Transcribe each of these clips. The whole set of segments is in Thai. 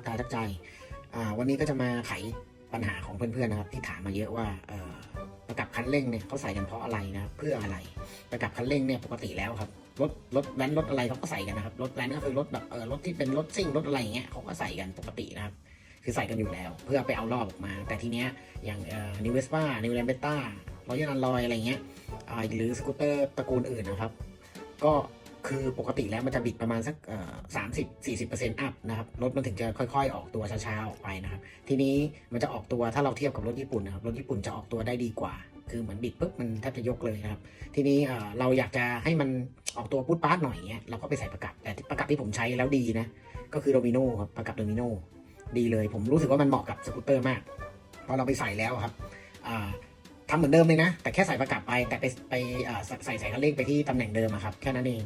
ทักายทักใจอ่าวันนี้ก็จะมาไขปัญหาของเพื่อนๆนะครับ ที่ถามมาเยอะว่าเอ่อประกับคันเร่งเนี่ยเขาใส่กันเพราะอะไรนะเพื่ออะไร ประกับคันเร่งเนี่ยปกติแล้วครับรถรถแว้นรถอะไรเขาก็ใส่กันนะครับรถแว้นก็คือรถแบบเออรถที่เป็นรถซิ่งรถอะไรอย่างเงี้ยเขาก็ใส่กันปกตินะครับ คือใส่กันอยู่แล้ว เพื่อไปเอารอบออกมา แต่ทีเนี้ยอย่างเอ่อนิวเวสป้านิวแลมเบต้ารอยัลอันลอยอะไรเงี้ยอ่าหรือสกูตเตอร์ตระกูลอื่นนะครับ ก็ คือปกติแล้วมันจะบิดประมาณสักสามสิบสี่สิบเปอร์เซ็นต์อัพนะครับ รถมันถึงจะค่อยๆ ออกตัวช้าๆ ออกไปนะครับ ทีนี้มันจะออกตัวถ้าเราเทียบกับรถญี่ปุ่นนะครับ รถญี่ปุ่นจะออกตัวได้ดีกว่า คือเหมือนบิดปุ๊บมันแทบจะยกเลยนะครับ ทีนี้เราอยากจะให้มันออกตัวปุ๊ดปาร์ตหน่อยเงี้ย เราก็ไปใส่ประกับ แต่ประกับที่ผมใช้แล้วดีนะ ก็คือโดมิโนครับประกับโดมิโนดีเลย ผมรู้สึกว่ามันเหมาะกับสกูตเตอร์มาก พอเราไปใส่แล้วครับอ่าทำเหมือนเดิมเลยนะ แต่แค่ใส่ประกับไป แต่ไปไปใส่ส่ใส่คันเร่งไปที่ตำแหน่งเดิมครับ แค่นั้นเอง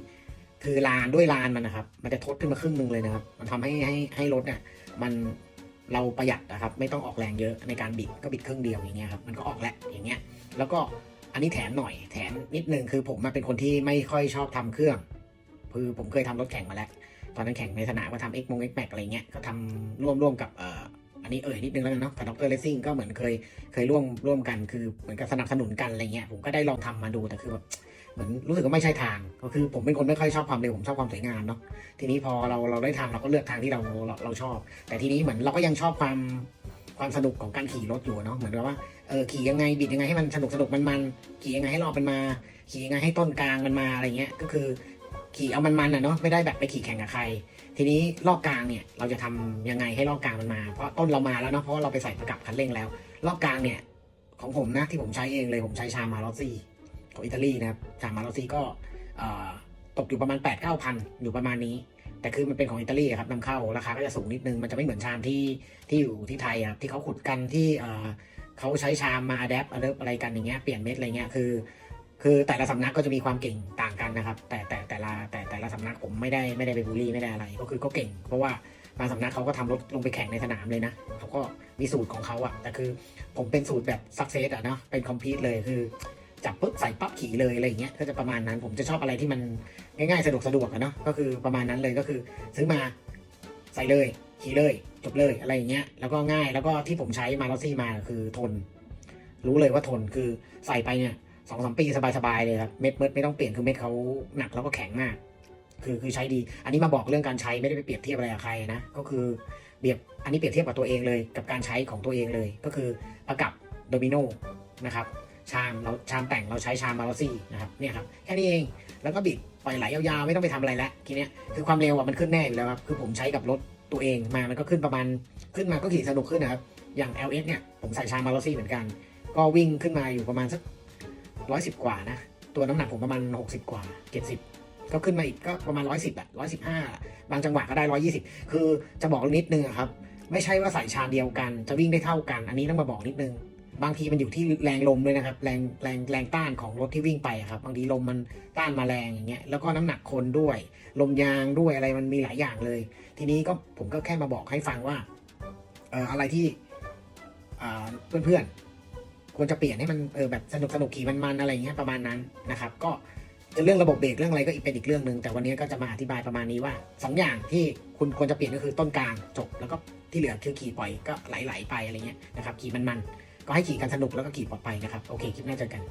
คือลานด้วยลานมันนะครับ มันจะทดขึ้นมาครึ่งหนึ่งเลยนะครับ มันทำให้ให้ให้รถเนี่ยมันเราประหยัดนะครับ ไม่ต้องออกแรงเยอะในการบิดก็บิดครึ่งเดียวอย่างเงี้ยครับมันก็ออกแล้วอย่างเงี้ย แล้วก็อันนี้แถมหน่อยแถมนิดนึงคือผมมาเป็นคนที่ไม่ค่อยชอบทำเครื่องคือผมเคยทำรถแข่งมาแล้ว ตอนนั้นแข่งในสนามก็ทำ X มง X Max อะไรเงี้ยก็ทำร่วมร่วมกับเอ่ออันนี้เอ่ยนิดนึงแล้วกันเนาะกับดรเลสซิ่งก็เหมือนเคยเคยร่วมร่วมกันคือเหมือนกับสนับสนุนกันอะไรเงี้ยผมก็ได้ลองทำมาดูแต่คือแบบ เหมือนรู้สึกว่าไม่ใช่ทาง ก็คือผมเป็นคนไม่ค่อยชอบความเร็วผมชอบความสวยงามเนาะทีนี้พอเราเราได้ทำเราก็เลือกทางที่เราเราเราชอบ แต่ทีนี้เหมือนเราก็ยังชอบความความสนุกของการขี่รถอยู่เนาะเหมือนกับว่าเออขี่ยังไงบิดยังไงให้มันสนุกสนุกมันมันขี่ยังไงให้รอบมันมา ขี่ยังไงให้ต้นกลางมันมาอะไรเงี้ยก็คือขี่เอามันมันอะเนาะไม่ได้แบบไปขี่แข่งกับใคร ทีนี้รอบกลางเนี่ยเราจะทำยังไงให้รอบกลางมันมา เพราะต้นเรามาแล้วเนาะเพราะเราไปใส่ประกับคันเร่งแล้ว รอบกลางเนี่ยของผมนะที่ผมใช้เองเลยผมใช้ชามาลอซี่ ของอิตาลีนะครับชามาลซีก็ตกอยู่ประมาณ8ปดเก้าพันอยู่ประมาณนี้ แต่คือมันเป็นของอิตาลีครับนำเข้าราคาก็จะสูงนิดนึง มันจะไม่เหมือนชามที่ที่อยู่ที่ไทยครับที่เขาขุดกันที่เขาใช้ชามมาอัดแอปอะไรกันอย่างเงี้ยเปลี่ยนเม็ดอะไรเงี้ยคือ คือแต่ละสำนักก็จะมีความเก่งต่างกันนะครับ แต่แต่แต่ละแต่แต่ละสำนักผมไม่ได้ไม่ได้ไปบูลลี่ไม่ได้อะไร ก็คือก็เก่ง เพราะว่าบางสำนักเขาก็ทำรถลงไปแข่งในสนามเลยนะเขาก็มีสูตรของเขาอะแต่คือผมเป็นสูตรแบบสักเซสอะเนาะเป็นคอมพิวต์เลยคือ จับปุ๊บใส่ปั๊บขี่เลยอะไรอย่างเงี้ยก็จะประมาณนั้นผมจะชอบอะไรที่มันง่ายๆสะดวกสะดวกอะเนาะก็คือประมาณนั้นเลยก็คือซื้อมาใส่เลยขี่เลยจบเลยอะไรอย่างเงี้ยแล้วก็ง่ายแล้วก็ที่ผมใช้มาลอซี่มาคือทน รู้เลยว่าทนคือใส่ไปเนี่ยสองสามปีสบายๆเลยครับเม็ดเม็ดไม่ต้องเปลี่ยนคือเม็ดเขาหนักแล้วก็แข็งมาก คือคือใช้ดี อันนี้มาบอกเรื่องการใช้ไม่ได้ไปเปรียบเทียบอะไรกับใครนะก็คือเปรียบอันนี้เปรียบเทียบกับตัวเองเลย กับการใช้ของตัวเองเลย ก็คือประกับโดมิโนนะครับ ชามเราชามแต่งเราใช้ชามมาลอซี่นะครับเนี่ยครับแค่นี้เองแล้วก็บิดปล่อยไหลยาวๆไม่ต้องไปทำอะไรแล้วทีเนี้ยคือความเร็วอะมันขึ้นแน่อยู่แล้วครับคือผมใช้กับรถตัวเองมามันก็ขึ้นประมาณขึ้นมาก็ขี่สนุกขึ้นนะครับอย่าง LS เนี่ยผมใส่ชามมาลอซี่เหมือนกัน ก็วิ่งขึ้นมาอยู่ประมาณสักร้อยสิบกว่านะตัวน้ำหนักผมประมาณหกสิบกว่าเจ็ดสิบก็ขึ้นมาอีกก็ประมาณร้อยสิบอะร้อยสิบห้าบางจังหวะก็ได้ร้อยี่สิบคือจะบอกนิดนึงครับ ไม่ใช่ว่าใส่ชามเดียวกันจะวิ่งได้เท่ากัน อันนี้ต้องมาบอกนิดนึง บางทีมันอยู่ที่แรงลมด้วยนะครับ แรงแรงแรงต้านของรถที่วิ่งไปครับ บางทีลมมันต้านมาแรงอย่างเงี้ยแล้วก็น้ำหนักคนด้วย ลมยางด้วยอะไรมันมีหลายอย่างเลย ทีนี้ก็ผมก็แค่มาบอกให้ฟังว่าเอ่ออะไรที่อ่าเพื่อนๆควรจะเปลี่ยนให้มันเออแบบสนุกสนุกขี่มันๆอะไรเงี้ยประมาณนั้นนะครับ ก็จะเรื่องระบบเบรกเรื่องอะไรก็อีกเป็นอีกเรื่องหนึ่งแต่วันนี้ก็จะมาอธิบายประมาณนี้ว่าสองอย่างที่คุณควรจะเปลี่ยนก็คือต้นกลางจบ แล้วก็ที่เหลือคือขี่ปล่อยก็ไหลๆไปอะไรเงี้ยนะครับขี่มันๆ ก็ให้ขี่กันสนุกแล้วก็ขี่ปลอดภัยนะครับ โอเค คลิปหน้าเจอกัน